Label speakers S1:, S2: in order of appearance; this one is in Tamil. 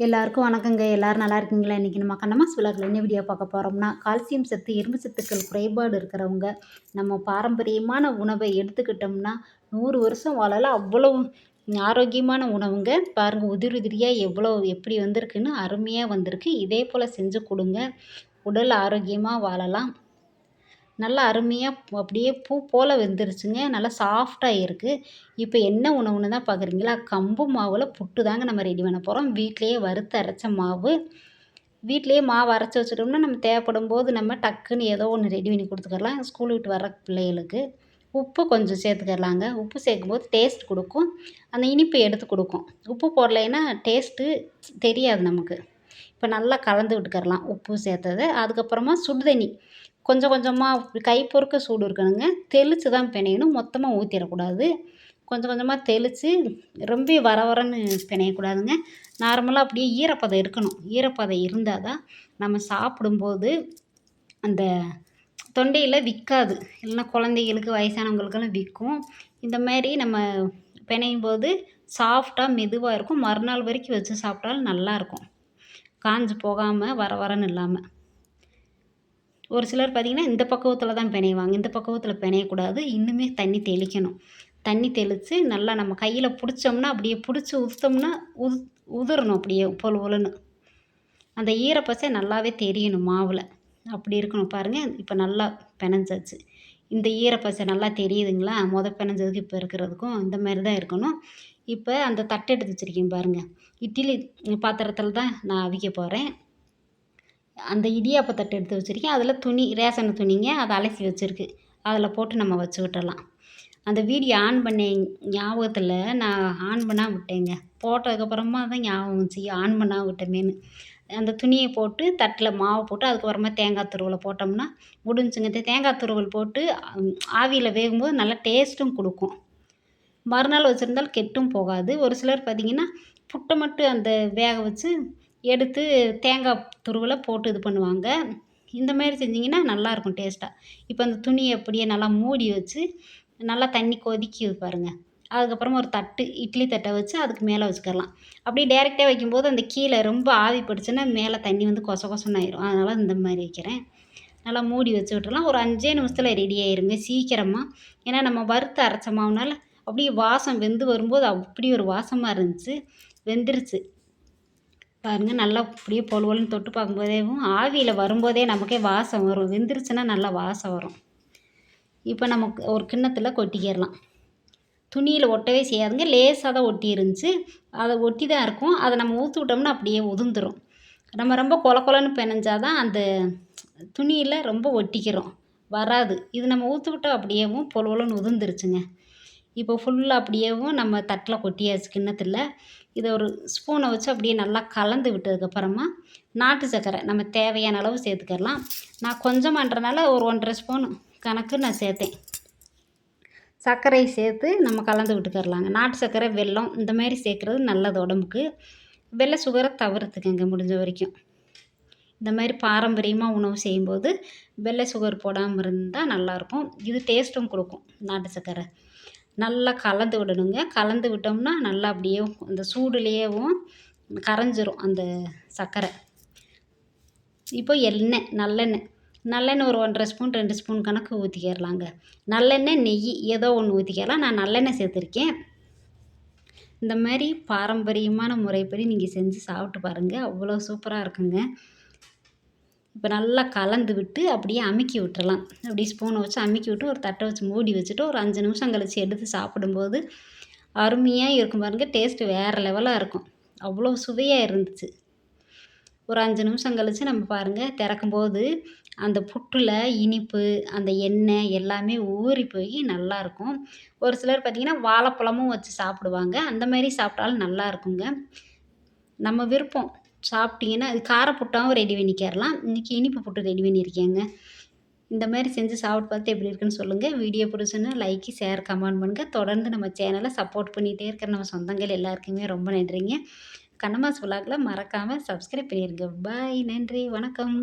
S1: எல்லாருக்கும் வணக்கங்க. எல்லோரும் நல்லா இருக்கீங்களா? இன்றைக்கி நம்ம கண்ணமாஸ் விழாக்கில் என்ன வீடியோ பார்க்க போகிறோம்னா கால்சியம் சத்து இரும்பு சத்துக்கள் குறைபாடு இருக்கிறவங்க நம்ம பாரம்பரியமான உணவை எடுத்துக்கிட்டோம்னா நூறு வருஷம் வாழலாம் அவ்வளோ ஆரோக்கியமான உணவுங்க. பாருங்கள் உதிரி உதிரியாக எவ்வளோ எப்படி வந்திருக்குன்னு அருமையாக வந்திருக்கு. இதே போல் செஞ்சு கொடுங்க. உடல் ஆரோக்கியமாக வாழலாம். நல்லா அருமையாக அப்படியே பூ போல் வெந்துருச்சுங்க. நல்லா சாஃப்டாக இருக்குது இப்போ என்ன உணவுன்னு தான் பார்க்குறீங்களா கம்பு மாவில் புட்டு தாங்க நம்ம ரெடி பண்ண போகிறோம் வீட்லேயே வறுத்து அரைச்ச மாவு. வீட்லேயே மாவு அரைச்சி வச்சுட்டோம்னா நம்ம தேவைப்படும் போது நம்ம டக்குன்னு ஏதோ ஒன்று ரெடி பண்ணி கொடுத்துக்கலாம். ஸ்கூல் விட்டு வர பிள்ளைகளுக்கு உப்பு கொஞ்சம் சேர்த்துக்கலாங்க. உப்பு சேர்க்கும்போது டேஸ்ட் கொடுக்கும். அந்த இனிப்பு எடுத்து கொடுக்கும். உப்பு போடலைன்னா டேஸ்ட்டு தெரியாது நமக்கு. இப்போ நல்லா கலந்து விட்டுக்கரலாம் உப்பு சேர்த்தது. அதுக்கப்புறமா சுடு தண்ணி கொஞ்சம் கொஞ்சமாக கை பொறுக்க சூடு இருக்கணுங்க. தெளித்து தான் பிணையணும். மொத்தமாக ஊற்றிடக்கூடாது கொஞ்சம் கொஞ்சமாக தெளித்து ரொம்ப வர வரன்னு பிணையக்கூடாதுங்க. நார்மலாக அப்படியே ஈரப்பதம் இருக்கணும். ஈரப்பதம் இருந்தால் தான் நம்ம சாப்பிடும்போது அந்த தொண்டையில் விற்காது இல்லைன்னா குழந்தைகளுக்கு வயசானவங்களுக்கெல்லாம் விற்கும் இந்த மாதிரி நம்ம பிணையும் போது சாஃப்டாக மெதுவாக இருக்கும். மறுநாள் வரைக்கும் வச்சு சாப்பிட்டாலும் நல்லாயிருக்கும் காஞ்சு போகாமல் வர வரன்னு இல்லாமல் ஒரு சிலர் பார்த்திங்கன்னா இந்த பக்குவத்தில் தான் பிணைவாங்க. இந்த பக்குவத்தில் பிணையக்கூடாது. இன்னுமே தண்ணி தெளிக்கணும். தண்ணி தெளித்து நல்லா நம்ம கையில் பிடிச்சோம்னா அப்படியே பிடிச்சி உதுத்தோம்னா உது உதிரணும் அப்படியே பொழு பொழுன்னு அந்த ஈரப்பசை நல்லாவே தெரியணும் மாவில். அப்படி இருக்கணும் பாருங்கள் இப்போ நல்லா பிணைஞ்சாச்சு. இந்த ஈரப்பசை நல்லா தெரியுதுங்களா? முத பிணைஞ்சதுக்கு இப்போ இருக்கிறதுக்கும் இந்த மாதிரி தான் இருக்கணும். இப்போ அந்த தட்டை எடுத்து வச்சுருக்கேன் பாருங்கள் இட்லி பாத்திரத்தில் தான் நான் அவிக்க போகிறேன் அந்த இடியாப்ப தட்டு எடுத்து வச்சுருக்கேன். அதில் துணி ரேஷன் துணிங்க அதை அலசி வச்சுருக்கு. அதில் போட்டு நம்ம வச்சு விட்டுடலாம் அந்த வீடியோ ஆன் பண்ணேன் ஞாபகத்தில் நான் ஆன் பண்ணால் விட்டேங்க. போட்டதுக்கப்புறமா தான் ஞாபகம் வந்துச்சு. ஆன் பண்ணால் விட்டமேன்னு. அந்த துணியை போட்டு தட்டில் மாவை போட்டு அதுக்கப்புறமா தேங்காய் துருவலை போட்டோம்னா முடிஞ்சுங்க. தேங்காய் துருவல் போட்டு ஆவியில் வேகும்போது நல்லா டேஸ்ட்டும் கொடுக்கும். மறுநாள் வச்சுருந்தால் கெட்டும் போகாது. ஒரு சிலர் பார்த்திங்கன்னா புட்டை மட்டும் அந்த வேக வச்சு எடுத்து தேங்காய் துருவலை போட்டு இது பண்ணுவாங்க. இந்த மாதிரி செஞ்சிங்கன்னா நல்லாயிருக்கும் டேஸ்ட்டாக இப்போ அந்த துணியை அப்படியே நல்லா மூடி வச்சு நல்லா தண்ணி கொதிக்குது பாருங்கள் அதுக்கப்புறமா ஒரு தட்டு இட்லி தட்டை வச்சு அதுக்கு மேலே வச்சுக்கலாம். அப்படியே டேரெக்டாக வைக்கும்போது அந்த கீழே ரொம்ப ஆவி பிடிச்சுன்னா மேலே தண்ணி வந்து கொச கொசன்னு ஆயிரும் அதனால் இந்த மாதிரி வைக்கிறேன். நல்லா மூடி வச்சு விட்டுலாம் ஒரு அஞ்சே நிமிஷத்தில் ரெடி ஆயிருங்க சீக்கிரமாக ஏன்னா நம்ம வறுத்து அரைச்ச மாவுனால அப்படியே வாசம் வெந்து வரும்போது அப்படி ஒரு வாசமாக இருந்துச்சு. வெந்துருச்சு. பாருங்கள் நல்லா அப்படியே பொழு பொழுன்னு தொட்டு பார்க்கும்போதேவும் ஆவியில் வரும்போதே நமக்கே வாசம் வரும். வெந்துருச்சுன்னா நல்லா வாசம் வரும். இப்போ நமக்கு ஒரு கிண்ணத்தில் கொட்டிக்கிடலாம். துணியில் ஒட்டவே செய்யாதுங்க. லேசாக தான் ஒட்டி இருந்துச்சு. அதை ஒட்டி தான் இருக்கும். அதை நம்ம ஊற்றி விட்டோம்னா அப்படியே உதிர்ந்துடும் நம்ம ரொம்ப கொல கொலன்னு பிணைஞ்சால் தான் அந்த துணியில் ரொம்ப ஒட்டிக்கிறோம். வராது. இது நம்ம ஊற்றி விட்டோம் அப்படியேவும் பொல பொலன்னு உதிர்ந்துருச்சுங்க. இப்போ ஃபுல்லாக அப்படியேவும் நம்ம தட்டில் கொட்டியாச்சு கிண்ணத்தில் இதை ஒரு ஸ்பூனை வச்சு அப்படியே நல்லா கலந்து விட்டதுக்கப்புறமா நாட்டு சர்க்கரை நம்ம தேவையான அளவு சேர்த்துக்கலாம் நான் கொஞ்சமான்றனால ஒரு ஒன்றரை ஸ்பூன் கணக்கு நான் சேர்த்தேன். சர்க்கரை சேர்த்து நம்ம கலந்து விட்டுக்கரலாங்க நாட்டு சர்க்கரை வெல்லம் இந்த மாதிரி சேர்க்குறது நல்லது உடம்புக்கு. வெள்ளை சுகரை தவிர்த்துக்கங்க முடிஞ்ச வரைக்கும். இந்த மாதிரி பாரம்பரியமாக உணவு செய்யும்போது வெள்ளை சுகர் போடாமல் இருந்தால் நல்லாயிருக்கும் இது டேஸ்ட்டும் கொடுக்கும் நாட்டு சர்க்கரை. நல்லா கலந்து விடணுங்க. கலந்து விட்டோம்னா நல்லா அப்படியே அந்த சூடுலேயேவும் கரைஞ்சிரும் அந்த சர்க்கரை. இப்போ எண்ணெய் நல்லெண்ணெய். நல்லெண்ணெய் ஒரு ஒன்றரை ஸ்பூன் ரெண்டு ஸ்பூன் கணக்கு ஊற்றிக்கிறலாங்க நல்லெண்ணெய் நெய் ஏதோ ஒன்று ஊற்றிக்கலாம் நான் நல்லெண்ணெய் சேர்த்துருக்கேன். இந்த மாதிரி பாரம்பரியமான முறைப்படி நீங்கள் செஞ்சு சாப்பிட்டு பாருங்கள் அவ்வளோ சூப்பராக இருக்குங்க. இப்போ நல்லா கலந்து விட்டு அப்படியே அமுக்கி விட்டுறலாம். அப்படியே ஸ்பூனை வச்சு அமுக்கி விட்டு ஒரு தட்டை வச்சு மூடி வச்சுட்டு ஒரு அஞ்சு நிமிஷம் கழித்து எடுத்து சாப்பிடும்போது அருமையாக இருக்கும் பாருங்கள் டேஸ்ட்டு வேறு லெவலாக இருக்கும். அவ்வளோ சுவையாக இருந்துச்சு. ஒரு அஞ்சு நிமிஷம் கழித்து நம்ம பாருங்கள் திறக்கும்போது அந்த புட்டில் இனிப்பு அந்த எண்ணெய் எல்லாமே ஊறி போய் நல்லாயிருக்கும் ஒரு சிலர் பார்த்திங்கன்னா வாழைப்பழமும் வச்சு சாப்பிடுவாங்க. அந்த மாதிரி சாப்பிட்டாலும் நல்லா இருக்குங்க. நம்ம விருப்பம். சாப்பிட்டீங்கன்னா அது கார ரெடி பண்ணிக்கிறலாம் இன்றைக்கி இனிப்பு புட்டு ரெடி பண்ணியிருக்கேங்க. இந்த மாதிரி செஞ்சு சாப்பிட்டு பார்த்து எப்படி இருக்குன்னு சொல்லுங்கள் வீடியோ பிடிச்சுன்னா லைக்கு ஷேர் கமெண்ட் பண்ணுங்கள் தொடர்ந்து நம்ம சேனலை சப்போர்ட் பண்ணிகிட்டே இருக்கிற நம்ம சொந்தங்கள் எல்லாருக்குமே ரொம்ப நன்றிங்க. கண்ணமாஸ் விலாகில் மறக்காமல் சப்ஸ்கிரைப் பண்ணிடுங்க பாய் நன்றி. வணக்கம்.